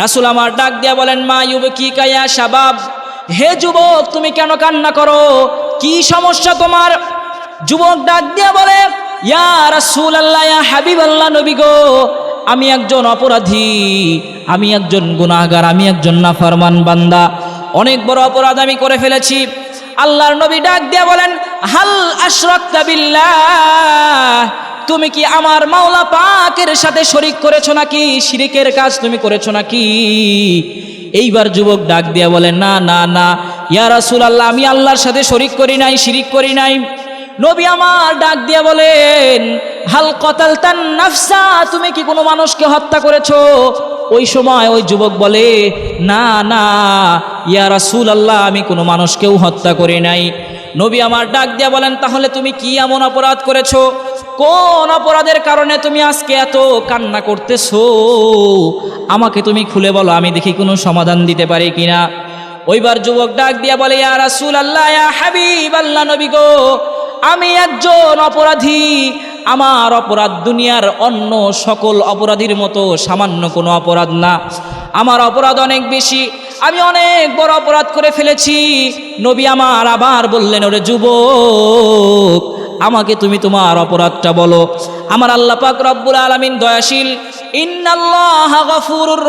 রাসুল আমার ডাক দিয়া বলেন, মা ইউব কি কায়া শাবাব, হে যুবক, তুমি কেন কান্না করো? কি সমস্যা তোমার? যুবক ডাক দিয়া বলে, ইয়া রাসূল আল্লাহ ইয়া হাবিব আল্লাহ নবী গো, আমি একজন অপরাধী, আমি একজন গুনাহগার, আমি একজন নাফরমান বান্দা, অনেক বড় অপরাধ আমি করে ফেলেছি। আল্লাহর নবী ডাক দিয়া বলেন, হাল আশরাকতা বিল্লাহ তুমি কি আমার মাওলা পাকের সাথে শরিক করেছ নাকি? শিরিকের কাজ তুমি করেছ নাকি? এইবার যুবক ডাক দিয়া বলে, না না না। ইয়া রাসূল আল্লাহ আমি আল্লাহর সাথে শরিক করি নাই, শিরিক করি নাই। নবী আমার ডাক দিয়া বলেন, হাল কতালতান নাফসা, তুমি কি কোনো মানুষকে হত্যা করেছ? ওই সময় ওই যুবক বলে, না না। ইয়া রাসূল আল্লাহ আমি কোনো মানুষকেও হত্যা করি নাই। নবী আমার ডাক দিয়া বলেন, তাহলে তুমি কি এমন অপরাধ করেছ? কোন অপরাধের কারণে তুমি আজকে এত কান্না করতেছো? আমাকে তুমি খুলে বলো, আমি দেখি কোনো সমাধান দিতে পারি কিনা। ওইবার যুবক ডাক দিয়া বলে, ইয়া রাসূল আল্লাহ ইয়া হাবিব আল্লাহ নবী গো, আমি একজন অপরাধী। আমার অপরাধ দুনিয়ার অন্য সকল অপরাধীর মতো সামান্য কোনো অপরাধ না। আমার অপরাধ অনেক বেশি। আমি অনেক বড় অপরাধ করে ফেলেছি। নবী আমার আবার বললেন, ওরে যুবক আমাকে তুমি তোমার অপরাধটা বলো। আমার আল্লাহ পাক রব্বুল আলামিন দয়াশীল, ইন্নাল্লাহ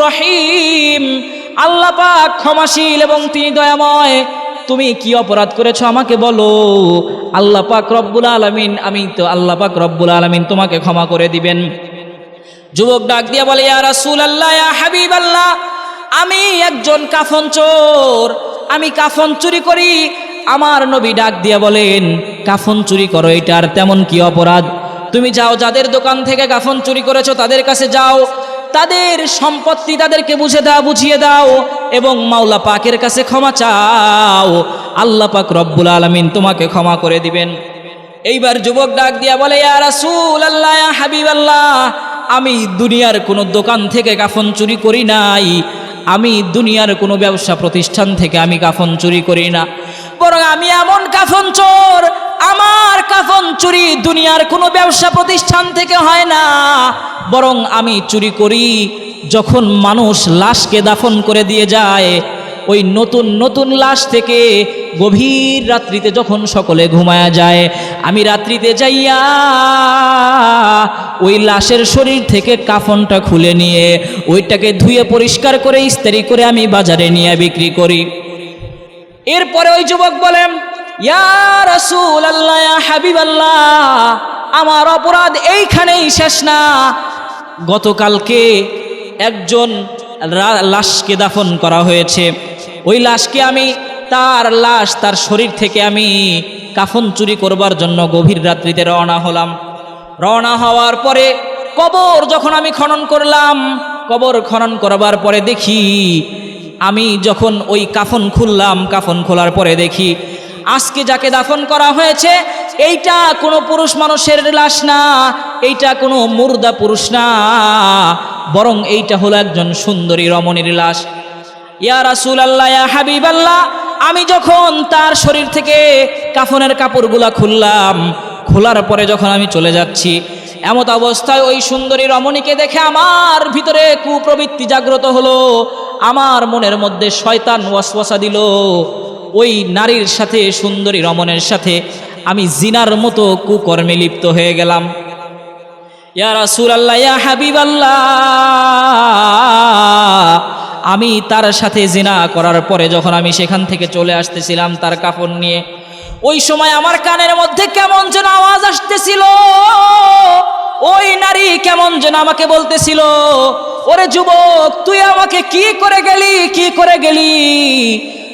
রহিম। আল্লাহ পাক ক্ষমাশীল এবং তিনি দয়াময়। তুমি কি অপরাধ করেছ আমাকে বলো। আল্লাহ পাক রব্বুল আলামিন, আমি তো আল্লাহ পাক রব্বুল আলামিন তোমাকে ক্ষমা করে দিবেন। যুবক ডাক দিয়া বলে, ইয়া রাসূল আল্লাহ ইয়া হাবিব আল্লাহ আমি একজন কাফন চোর। আমি কাফন চুরি করি আমার নবী ডাক দিয়া বলেন, কাফন চুরি করো এটার তেমন কি অপরাধ? তুমি যাও, যাদের দোকান থেকে কাফন চুরি করেছ তাদের কাছে যাও। তাদের সম্পত্তি তাদেরকে বুঝে দাও, বুঝিয়ে দাও এবং মাওলা পাকের কাছে ক্ষমা চাও। আল্লাহ পাক রব্বুল আলামিন তোমাকে ক্ষমা করে দিবেন। এইবার যুবক ডাক দিয়া বলে রাসূল আল্লাহ হাবিব আল্লাহ আমি দুনিয়ার কোনো দোকান থেকে কাফন চুরি করি নাই। আমি দুনিয়ার কোনো ব্যবসা প্রতিষ্ঠান থেকে আমি কাফন চুরি করি না। বরং আমি এমন কাফন চোর, আমার কাফন চুরি দুনিয়ার কোনো ব্যবসা প্রতিষ্ঠান থেকে হয় না। বরং আমি চুরি করি যখন মানুষ লাশকে দাফন করে দিয়ে যায়। ওই নতুন নতুন লাশ থেকে গভীর রাত্রিতে যখন সকলে ঘুমায়া যায়, আমি রাত্রিতে যাইয়া ওই লাশের শরীর থেকে কাফনটা খুলে নিয়ে, ওইটাকে ধুয়ে পরিষ্কার করে, ইস্তারি করে আমি বাজারে নিয়ে বিক্রি করি। এরপরে ওই যুবক বলেন আমার অপরাধ এইখানেই শেষ না। গতকালকে একজন লাশকে দাফন করা হয়েছে। ওই লাশকে আমি, তার লাশ তার শরীর থেকে আমি কাফন চুরি করবার জন্য গভীর রাত্রিতে রওনা হলাম। রওনা হওয়ার পরে কবর যখন আমি খনন করলাম, কবর খনন করবার পরে দেখি আমি যখন ওই কাফন খুললাম, কাফন খোলার পরে দেখি, আজকে যাকে দাফন করা হয়েছে, এইটা কোনো পুরুষ মানুষের লাশ না, এইটা কোনো মুর্দা পুরুষ না, বরং এইটা হলো একজন সুন্দরী রমণীর লাশ। ইয়া রাসূল আল্লাহ ইয়া হাবিব আল্লাহ আমি যখন তার শরীর থেকে কাফনের কাপড়গুলা খুললাম, খোলার পরে যখন আমি চলে যাচ্ছি, এমত অবস্থায় ওই সুন্দরী রমণীকে দেখে আমার ভিতরে কুপ্রবৃত্তি জাগ্রত হলো। আমার মনের মধ্যে শয়তান ওয়াসওয়াসা দিল। ওই নারীর সাথে, সুন্দরী রমণের সাথে আমি জিনার মতো কুকর্মে লিপ্ত হয়ে গেলাম। ইয়া আমি তার সাথে জিনা করার পরে যখন আমি সেখান থেকে চলে আসতেছিলাম তার কাপড় নিয়ে, ওই সময় আমার কানের মধ্যে কেমন যেন আওয়াজ আসতেছিল। ওই নারী কেমন যেন আমাকে বলতেছিল ওরে যুবক, তুই আমাকে কি করে গেলি, কি করে গেলি?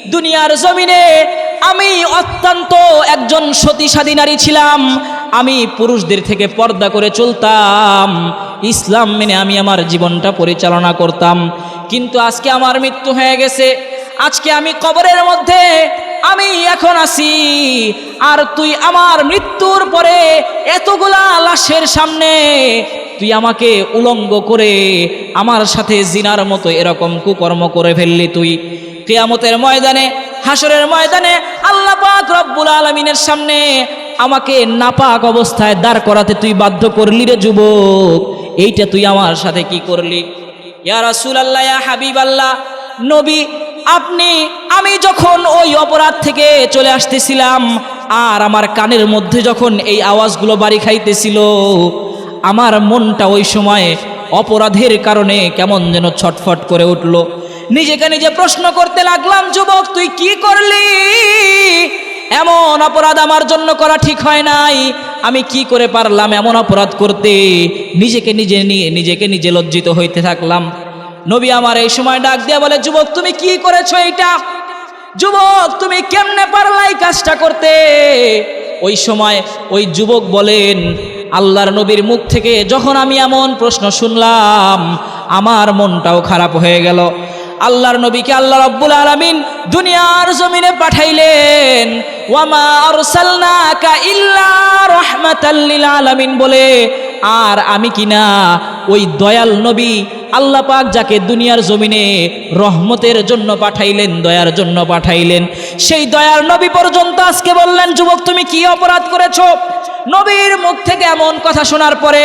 দুনিয়ার জমিনে আমি অত্যন্ত একজন সতীসাধী নারী ছিলাম। আমি পুরুষদের থেকে পর্দা করে চলতাম। ইসলাম মেনে আমি আমার জীবনটা পরিচালনা করতাম। কিন্তু আজকে আমার মৃত্যু হয়ে গেছে। আজকে আমি কবরের মধ্যে আমি এখন আছি। আর তুই আমার মৃত্যুর পরে এতগুলা লাশের সামনে তুই আমাকে উলঙ্গ করে আমার সাথে জিনার মতো এরকম কুকর্ম করে ফেললি তুই। কেয়ামতের ময়দানে হাসরের ময়দানে আল্লাহ পাক রব্বুল আলমিনের সামনে আমাকে নাপাক অবস্থায় দাঁড় করাতে তুই বাধ্য করলি রে যুবক। এইটা তুই আমার সাথে কি করলি? ইয়া রাসূল আল্লাহ হাবিব আল্লাহ নবী আপনি, আমি যখন ওই অপরাধ থেকে চলে আসতেছিলাম, আর আমার কানের মধ্যে যখন এই আওয়াজগুলো বাড়ি খাইতেছিল, আমার মনটা ওই সময় অপরাধের কারণে কেমন যেন ছটফট করে উঠল। নিজেকে নিজে প্রশ্ন করতে লাগলাম, যুবক, তুই কি করলি? এমন অপরাধ আমার জন্য করা ঠিক হয় নাই। আমি কি করে পারলাম এমন অপরাধ করতে? নিজেকে নিজে নিয়ে, নিজেকে নিজে লজ্জিত হইতে থাকলাম। নবী আমার এই সময় ডাক দিয়া বলে, যুবক, তুমি কি করেছ এইটা? যুবক, তুমি কেমনে পারলা এই কাজটা করতে? ওই সময় ওই যুবক বলেন, আল্লাহর নবীর মুখ থেকে যখন আমি এমন প্রশ্ন শুনলাম, আমার মনটাও খারাপ হয়ে গেল। আল্লাহর নবীকে আল্লাহ রব্বুল আলামিন দুনিয়ার জমিনে পাঠাইলেন। ওয়ামা আরসালনাকা ইল্লা রাহমাতাল লিল আলামিন বলে, আর আমি কিনা ওই দয়াল নবী আল্লাহ পাক যাকে দুনিয়ার জমিনে রহমতের জন্য পাঠাইলেন, দয়ার জন্য পাঠাইলেন, সেই দয়ার নবী পর্যন্ত আজকে বললেন, যুবক, তুমি কি অপরাধ করেছ? নবীর মুখ থেকে এমন কথা শোনার পরে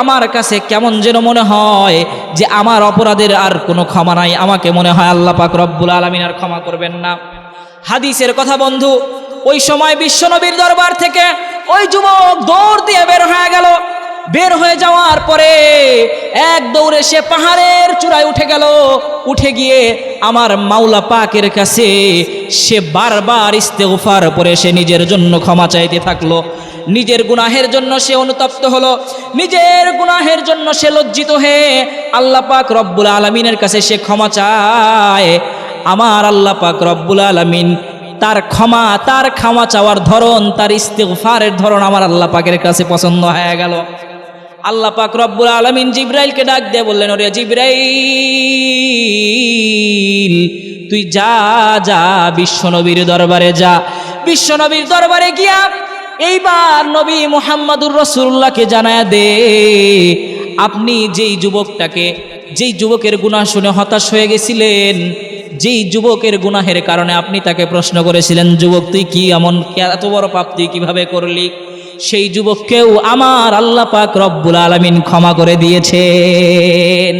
আমার কাছে কেমন যেন মনে হয় যে আমার অপরাধের আর কোনো ক্ষমা নাই। আমাকে মনে হয় আল্লাহ পাক রব্বুল আলমিন আর ক্ষমা করবেন না। হাদিসের কথা বন্ধু, ওই সময় বিশ্বনবীর দরবার থেকে ওই যুবক দৌড় দিয়ে বের হয়ে গেল। বের হয়ে যাওয়ার পরে এক দৌড়ে সে পাহাড়ের চূড়ায় উঠে গেল। উঠে গিয়ে আমার মাওলা পাকের কাছে সে বারবার ইস্তেগফার পরে সে নিজের জন্য ক্ষমা চাইতে থাকল। নিজের গুনাহের জন্য সে অনুতপ্ত হলো। নিজের গুনাহের জন্য সে লজ্জিত হয়ে আল্লাহ পাক রব্বুল আলমিনের কাছে সে ক্ষমা চায়। আমার আল্লাহ পাক রব্বুল আলমিন তার ক্ষমা তার ক্ষমা চাওয়ার ধরন, তার ইস্তেগফারের ধরন আমার আল্লাহ পাকের কাছে পছন্দ হয়ে গেল। আল্লাহ পাক রব্বুল আলমিন জিব্রাইলকে ডাক দিয়ে বললেন, ওরে জিব্রাইল, তুই যা যা বিশ্বনবীর দরবারে যা। বিশ্বনবীর দরবারে গিয়া এইবার নবী মোহাম্মদুর রসুল্লাহকে জানায় দে, আপনি যেই যুবকটাকে, যেই যুবকের গুনাহ শুনে হতাশ হয়ে গেছিলেন, যেই যুবকের গুনাহের কারণে আপনি তাকে প্রশ্ন করেছিলেন, যুবক, তুই কি এমন, এত বড় পাপ তুই কীভাবে করলি? সেই যুবককেও আমার আল্লাহ পাক রব্বুল আলমিন ক্ষমা করে দিয়েছেন।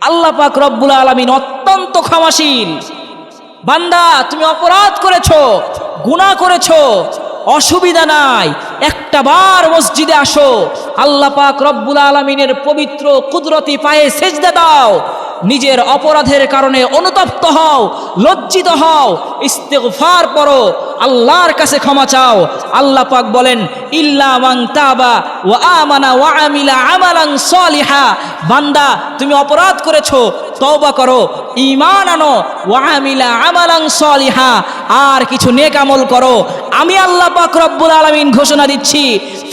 আল্লাহ পাক রব্বুল আলমিন অত্যন্ত ক্ষমাশীল। বান্দা, তুমি অপরাধ করেছ, গুনাহ করেছ, অসুবিধা নাই, একটা বার মসজিদে আসো, আল্লাহ পাক রব্বুল আলমিনের পবিত্র কুদরতি পায়ে সেজদা দাও নিজের অপরাধের কারণে অনুতপ্ত হও, লজ্জিত হও, ইস্তেগফার পড়ো, আল্লাহর কাছে ক্ষমা চাও। আল্লাহ পাক বলেন, ইল্লা মান তাবা ওয়া আমানা ওয়া আমিলা আমালান সালিহা। বান্দা, তুমি অপরাধ করেছ, তওবা করো, ঈমান আনো, ওয়া আমিলা আমালান সালিহা। আর কিছু নেক আমল করো। আমি আল্লাহ পাক রব্বুল আলামিন ঘোষণা দিচ্ছি,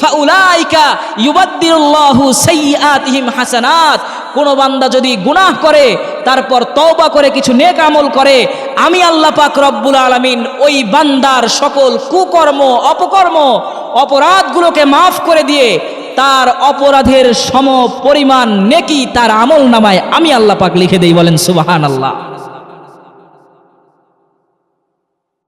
ফাউলাইকা ইউবাদদিরুল্লাহু সাইয়্যাতিহিম হাসানাত। কোন বান্দা যদি গুনাহ করে, তারপর তওবা করে, কিছু নেক আমল করে, আমি আল্লাহ পাক রব্বুল আলমিন ওই বান্দার সকল কুকর্ম, অপকর্ম, অপরাধগুলোকে মাফ করে দিয়ে, তার অপরাধের সম পরিমাণ নেকি তার আমল নামায় আমি আল্লাহ পাক লিখে দেই বলেন সুবাহান আল্লাহ